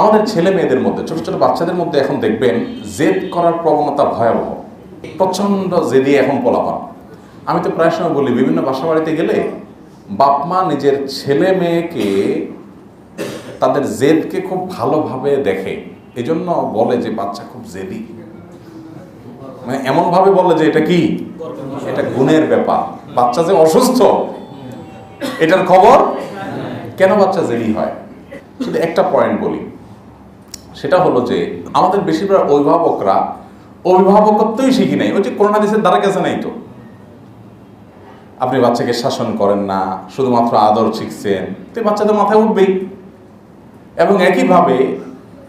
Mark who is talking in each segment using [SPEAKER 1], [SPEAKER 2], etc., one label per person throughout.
[SPEAKER 1] আমাদের ছেলে মেয়েদের মধ্যে, ছোট ছোট বাচ্চাদের মধ্যে এখন দেখবেন জেদ করার প্রবণতা ভয়াবহ। প্রচণ্ড জেদি এখন পোলাপান। আমি তো প্রায় সময় বলি, বিভিন্ন বাসা বাড়িতে গেলে বাপ মা নিজের ছেলে মেয়েকে তাদের জেদকে খুব ভালোভাবে দেখে। এজন্য বলে যে বাচ্চা খুব জেদি। মানে এমনভাবে বলে যে এটা কি? এটা গুণের ব্যাপার। বাচ্চা যে অসুস্থ, এটার খবর? কেন বাচ্চা জেদি হয়? শুধু একটা পয়েন্ট বলি। সেটা হলো যে আমাদের বেশিরভাগ অভিভাবকরা অভিভাবকত্বই শিখি নাই। ওই যে করোনা দেশের দ্বারা গেছে নাই তো। আপনি বাচ্চাকে শাসন করেন না, শুধুমাত্র আদর শিখছেন, তো বাচ্চাদের মাথায় উঠবেই। এবং একইভাবে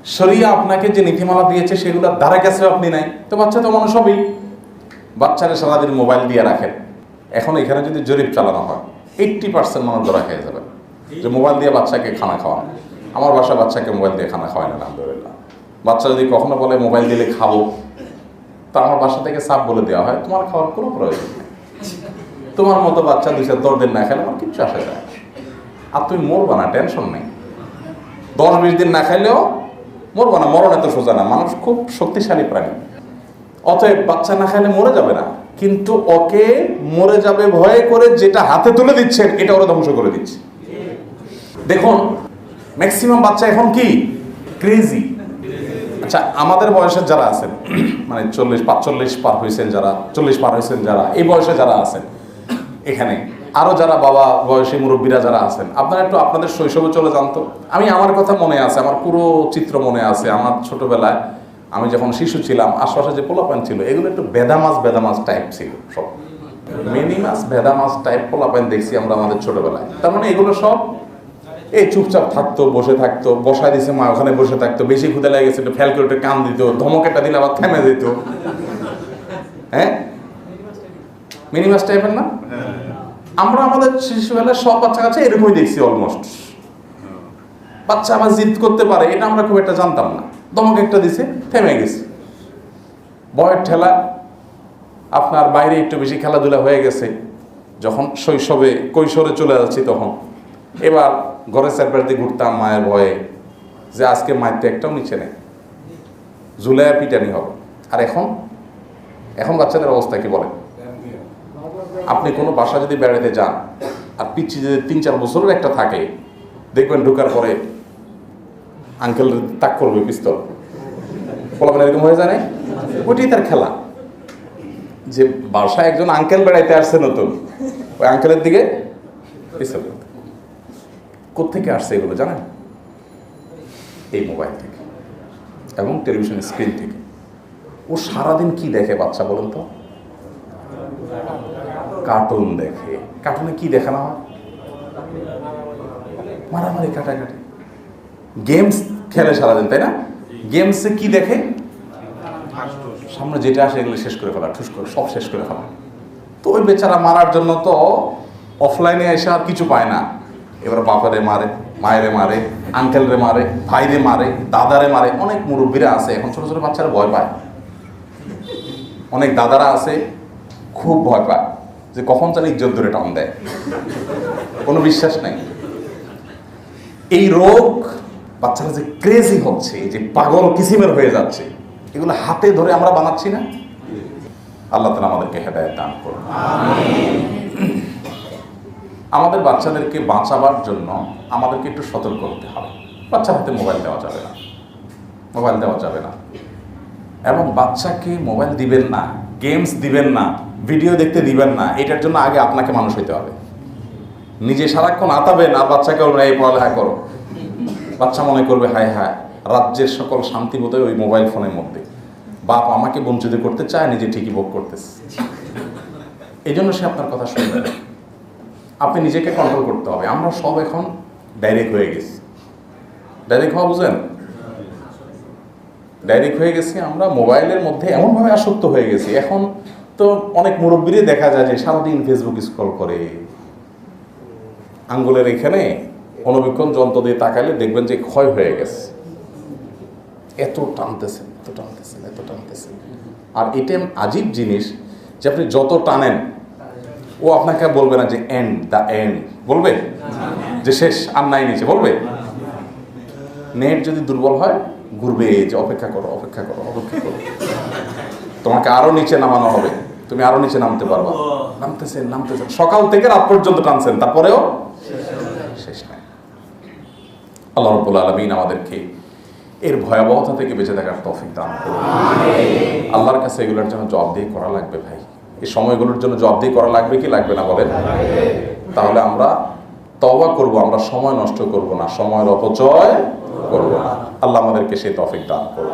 [SPEAKER 1] শরিয়া আপনাকে যে নীতিমালা দিয়েছে সেগুলোর দ্বারা গেছে আপনি নাই। তো বাচ্চা তো মানুষ হবেই। বাচ্চারা সারাদিন মোবাইল দিয়ে রাখেন। এখন এখানে যদি জরিপ চালানো হয় এইট্টি পার্সেন্ট মানুষ ধরা খেয়ে যাবে। যে মোবাইল দিয়ে বাচ্চাকে খানা খাওয়ান। আমার বাসা বাচ্চাকে মোবাইল দিয়ে খানা খাওয়ায় না, আলহামদুলিল্লাহ। বাচ্চা যদি কখনো বলে, মোবাইল দিলে খাব, তা আমার বাসা থেকে সাপ বলে দেওয়া হয়, তোমার খাওয়ার কোনো প্রয়োজন নেই। তোমার মতো বাচ্চা দুই চার দশ দিন না খেলে আমার কিচ্ছু আসে যায় আর তুমি মরবা না, টেনশন নেই। দশ বিশ দিন না খাইলেও মরবো না, মরণ এত সোজা না। মানুষ খুব শক্তিশালী প্রাণী। অতএব বাচ্চা না খাইলে মরে যাবে না। কিন্তু ওকে মরে যাবে ভয়ে করে যেটা হাতে তুলে দিচ্ছেন, এটা ওরা ধ্বংস করে দিচ্ছে। দেখুন ম্যাক্সিমাম বাচ্চা এখন কি? ক্রেজি আচ্ছা আমাদের বয়সের যারা আছেন মানে চল্লিশ, পাঁচচল্লিশ পার হয়েছেন যারা, চল্লিশ পার হয়েছেন যারা, এই বয়সে যারা আছেন, এখানে আরও যারা বাবা বয়সী মুরব্বীরা যারা আছেন, আপনারা একটু আপনাদের শৈশবে চলে যান তো। আমি, আমার কথা মনে আছে, আমার পুরো চিত্র মনে আছে, আমার ছোটবেলায় আমি যখন শিশু ছিলাম, আশপাশে যে পোলাপান ছিল, এগুলো একটু বেদামাস বেদামাস টাইপ ছিল সব। মিনি মাছ ভেদা মাছ টাইপ পোলাপান দেখছি আমরা আমাদের ছোটবেলায়। তার মানে এগুলো সব এই চুপচাপ থাকতো, বসে থাকতো, বসায় দিছে মা, ওখানে বসে থাকতো, বেশি ক্ষুদে লেগে গেছে, একটু ফেল করে কান দিত ধমকেটা দিলে আবার থেমে দিত হ্যাঁ? মিনি মাছ টাইপের না? আমরা আমাদের শিশুবেলায় সব বাচ্চা কাছে এরকমই দেখছি অলমোস্ট বাচ্চা আবার জিদ করতে পারে, এটা আমরা খুব একটা জানতাম না। ধমক একটা দিছে, থেমে গেছে। বয়ের ঠেলা আপনার বাইরে একটু বেশি খেলাধুলা হয়ে গেছে, যখন শৈশবে কৈশোরে চলে যাচ্ছি তখন। এবার ঘরে চারপাশে ঘুরতাম মায়ের ভয়ে যে আজকে মায়ের একটাও নিচে নেই। জুলাইয়া পিটানি হবে। আর এখন? এখন বাচ্চাদের অবস্থা কি বলে আপনি কোনো বাসা যদি বেড়াতে যান, আর পিচ্ছি যদি তিন চার বছরের একটা থাকে, দেখবেন ঢোকার পরে আঙ্কেল তাক করবে পিস্তল। বলবেন এরকম হয়ে যায় না? ওইটাই তার খেলা। যে বাসায় একজন আঙ্কেল বেড়াইতে আসছে নতুন, ওই আঙ্কেলের দিকে পিস্তল কোথেকে আসছে এগুলো জানেন? এই মোবাইল থেকে এবং টেলিভিশন স্ক্রিন থেকে। ও সারাদিন কি দেখে বাচ্চা বলুন তো? কার্টুন দেখে। কার্টুনে কি দেখানো হয়? মারামারি, কাটাকাটি। গেমস খেলে সারাদিন, তাই না? গেমসে কি দেখে? সামনে যেটা আসে এগুলো শেষ করে ফেলা, ঠুস করে, সব শেষ করে ফেলা। তো ওই বেচারা মারার জন্য তো অফলাইনে এসে আর কিছু পায় না। এবার বাপারে মারে, মায়েরে মারে, আঙ্কেলরে মারে, ভাইরে মারে, দাদারে মারে, অনেক মুরব্বীরা আছে। এখন ছোট ছোট বাচ্চারা ভয় পায়। অনেক দাদারা আছে, খুব ভয় পায় যে কখন জানি ইজ্জত ধরে টান দেয়। কোনো বিশ্বাস নাই। এই রোগ বাচ্চারা যে ক্রেজি হচ্ছে, যে পাগল কিসিমের হয়ে যাচ্ছে, এগুলো হাতে ধরে আমরা বানাচ্ছি না? আল্লাহ তালা আমাদেরকে হেদায়ত দান করুন। আমাদের বাচ্চাদেরকে বাঁচাবার জন্য আমাদেরকে একটু সতর্ক হতে হবে। বাচ্চার হাতে মোবাইল দেওয়া যাবে না। মোবাইল দেওয়া যাবে না। এবং বাচ্চাকে মোবাইল দিবেন না, গেমস দিবেন না, ভিডিও দেখতে দিবেন না, এটার জন্য আগে আপনাকে মানুষ হইতে হবে। নিজে সারাক্ষণ আতাবেন আর বাচ্চাকে বলবেন, এই পড়ালেখা করো। বাচ্চা মনে করবে, হায় হায়, রাজ্যের সকল শান্তি বোধহয় ওই মোবাইল ফোনের মধ্যে। বাপ আমাকে বঞ্চিত করতে চায়, নিজে ঠিকই ভোগ করতেছে। এই জন্য সে আপনার কথা শুনবে না। আপনি নিজেকে কন্ট্রোল করতে হবে। আমরা সব এখন ডাইরেক্ট হয়ে গেছি। ডাইরেক্ট হওয়া বুঝেন ডাইরেক্ট হয়ে গেছি, আমরা মোবাইলের মধ্যে এমনভাবে আসক্ত হয়ে গেছি। এখন তো অনেক মুরব্বীরই দেখা যায় যে সারাদিন ফেসবুক স্ক্রল করে। আঙ্গুলের এখানে অনবীক্ষণ যন্ত্র দিয়ে তাকাইলে দেখবেন যে ক্ষয় হয়ে গেছে। এত টানতেছেন এত টানতেছেন এত টানতেছেন। আর এটা আজীব জিনিস যে আপনি যত টানেন ও আপনাকে বলবে না যে এন্ড দ্য এন্ড বলবে? যে শেষ আর নাই নিচে বলবে? নেট যদি দুর্বল হয় ঘুরবে যে অপেক্ষা করো অপেক্ষা করো অপেক্ষা করো। তোমাকে আরও নিচে নামানো হবে। তুমি আরও নিচে নামতে পারবা। নামতেছেন নামতেছেন সকাল থেকে রাত পর্যন্ত টানছেন তারপরেও শেষ নাই। আল্লাহ রব্বুল আলমিন আমাদেরকে এর ভয়াবহতা থেকে বেঁচে থাকার তৌফিক দান করুন। আল্লাহর কাছে এগুলোর জন্য জবাবদিহি করা লাগবে ভাই। এই সময়গুলোর জন্য জবাবদিহি করা লাগবে কি লাগবে না বলেন? তাহলে আমরা তবা করব, আমরা সময় নষ্ট করব না, সময়ের অপচয় করব না। আল্লাহ আমাদেরকে সেই তফিক দান করুন।